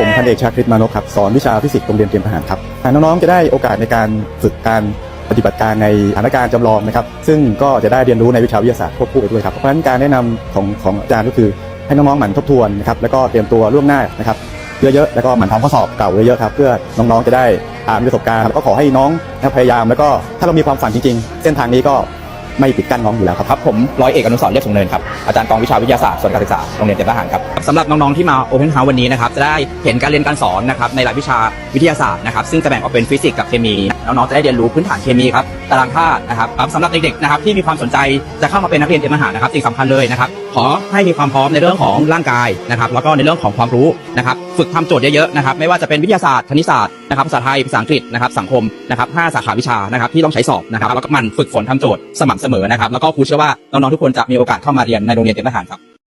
ผมพันเอกชาคริตมานพครับสอนวิชาฟิสิกส์โรงเรียนเตรียมทหารครับน้องๆจะได้โอกาสในการฝึกการปฏิบัติการในสถานการณ์จำลองนะครับ ซึ่งก็จะได้เรียนรู้ในวิชาวิทยาศาสตร์ควบคู่ไปด้วยครับ เพราะฉะนั้นการแนะนำของของอาจารย์ก็คือให้น้องๆหมั่นทบทวนนะครับแล้วก็เตรียมตัวล่วงหน้านะครับเยอะๆแล้วก็หมั่นทำข้อสอบเก่าเยอะๆครับเพื่อน้องๆจะได้อ่ามีประสบการณ์ครับก็ขอให้น้องพยายามแล้วก็ถ้าเรามีความฝันจริงๆ เส้นทางนี้ก็ ไม่ปิดกั้นน้องอยู่แล้วครับครับผมร้อยเอกอนุสรเรียบสูงเนินครับอาจารย์กองวิชาวิทยาศาสตร์ส่วนการศึกษาโรงเรียนเตรียมทหารครับสำหรับน้องๆที่มาโอเพนเฮาส์วันนี้นะครับจะได้เห็นการเรียนการสอนนะครับในรายวิชาวิทยาศาสตร์นะครับซึ่งจะแบ่งออกเป็นฟิสิกส์กับเคมีน้องๆจะได้เรียนรู้พื้นฐานเคมีครับตารางธาตุนะครับสำหรับเด็กๆนะครับที่มีความสนใจจะเข้ามาเป็นนักเรียนเตรียมทหารนะครับสิ่งสำคัญเลยนะครับขอให้มีความพร้อมในเรื่องของร่างกายนะครับแล้วก็ในเรื่องของความรู้นะครับฝึกทำโจทย์เยอะๆนะครับไม่ว่าจะเป็นวิทยาศาสตร์คณิตศาสตร์นะครับภาษาไทยภาษาอังกฤษนะครับสังคมนะครับห้าสาขาวิชานะครับที่ต้องใช้สอบนะครับแล้วก็มันฝึกฝนทำโจทย์สม่ำเสมอนะครับแล้วก็ครูเชื่อว่าน้องๆทุกคนจะมีโอกาสเข้ามาเรียนในโรงเรียนเตรียมทหารครับ